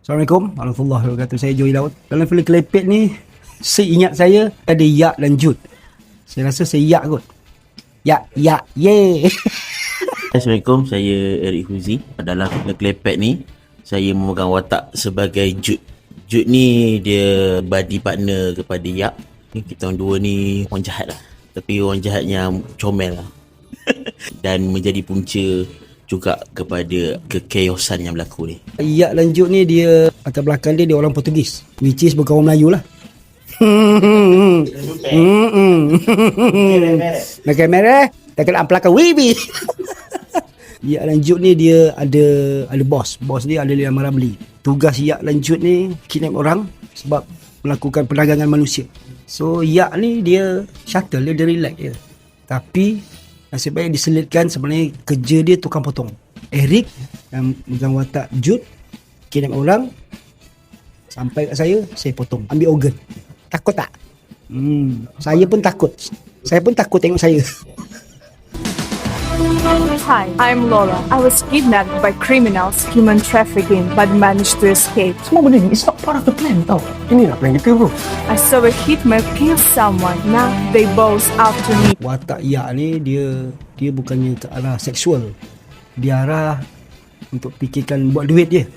Assalamualaikum warahmatullahi wabarakatuh. Saya Joey Daud. Dalam filem Kelepek ni, saya ingat saya ada Yak dan Jud. Saya rasa saya Yak kot. Yak, Yak, ye. Assalamualaikum, saya Eric Huzi. Dalam filem Klepet ni, saya memegang watak sebagai Jud. Jud ni dia body partner kepada Yak. Kita orang dua ni orang jahat lah. Tapi orang jahat yang comel lah. Dan menjadi punca juga kepada kekeosan yang berlaku ni. Yak dan Jud ni dia, latar belakang dia, dia orang Portugis. Which is orang Melayu lah. Hmm, Makan merah, tak kena pelakar wibi. Yak dan Jud ni dia ada ada bos. Bos dia ada yang marah beli. Tugas Yak dan Jud ni kidnap orang sebab melakukan perdagangan manusia. So Yak ni dia shuttle dia, dia relax je. Tapi nasib baik diselitkan sebenarnya kerja dia tukang potong. Eric yang megang watak Jud kidnap orang sampai kat saya saya potong ambil organ. Takut tak? Hmm, saya pun takut. Saya pun takut tengok saya. Hi, I'm Laura. I was kidnapped by criminals, human trafficking, but managed to escape. Semua benda ni, it's not part of the plan tau. Ini lah plan kita bro. I saw a hitman kill someone. Now they both after me. watak Yak ni dia dia bukannya ke arah seksual. Dia arah untuk fikirkan buat duit dia.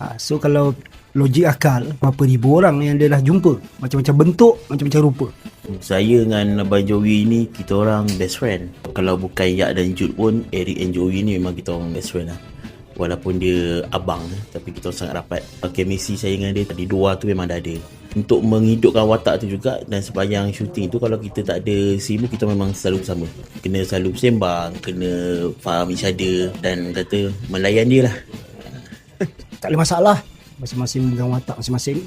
Ha, so kalau logik akal berapa ribu orang yang dia dah jumpa macam-macam bentuk macam-macam rupa Saya dengan Abang Joey ni, kita orang best friend. Kalau bukan Yak dan Jud pun, Eric and Joey ni memang kita orang best friend lah. Walaupun dia abang, tapi kita orang sangat rapat. Chemistry saya dengan dia, tadi dua tu memang dah ada. Untuk menghidupkan watak tu juga dan sepanjang syuting tu kalau kita tak ada simu kita memang selalu bersama. Kena selalu bersembang, kena faham each other dan kata melayan dia lah. tak ada masalah masing-masing memegang watak masing-masing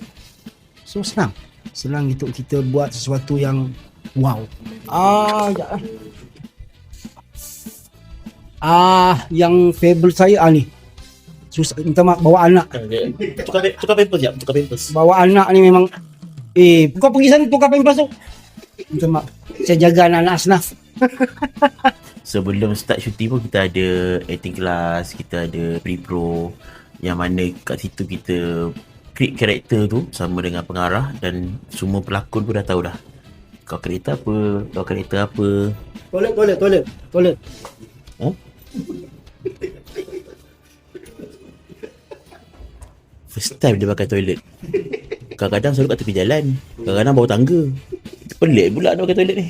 so senang senang untuk kita buat sesuatu yang wow. Ah ya. ah yang favourite saya ah ni. Susah minta maaf bawa anak. Tukar, tukar pampers jap, tukar pampers. bawa anak ni memang eh kau pergi sana tukar pampers tu. Minta maaf. Saya jaga anak-anak Asnaf Sebelum start syuting pun kita ada acting class, kita ada pre-pro. Yang mana kat situ kita create karakter tu sama dengan pengarah dan semua pelakon pun dah tahu dah. Kau karakter apa, kau karakter apa. toilet toilet toilet toilet Huh? First time dia pakai toilet. Kadang-kadang selalu kat tepi jalan. Kadang-kadang bawah tangga. Pelik pula dia pakai toilet ni.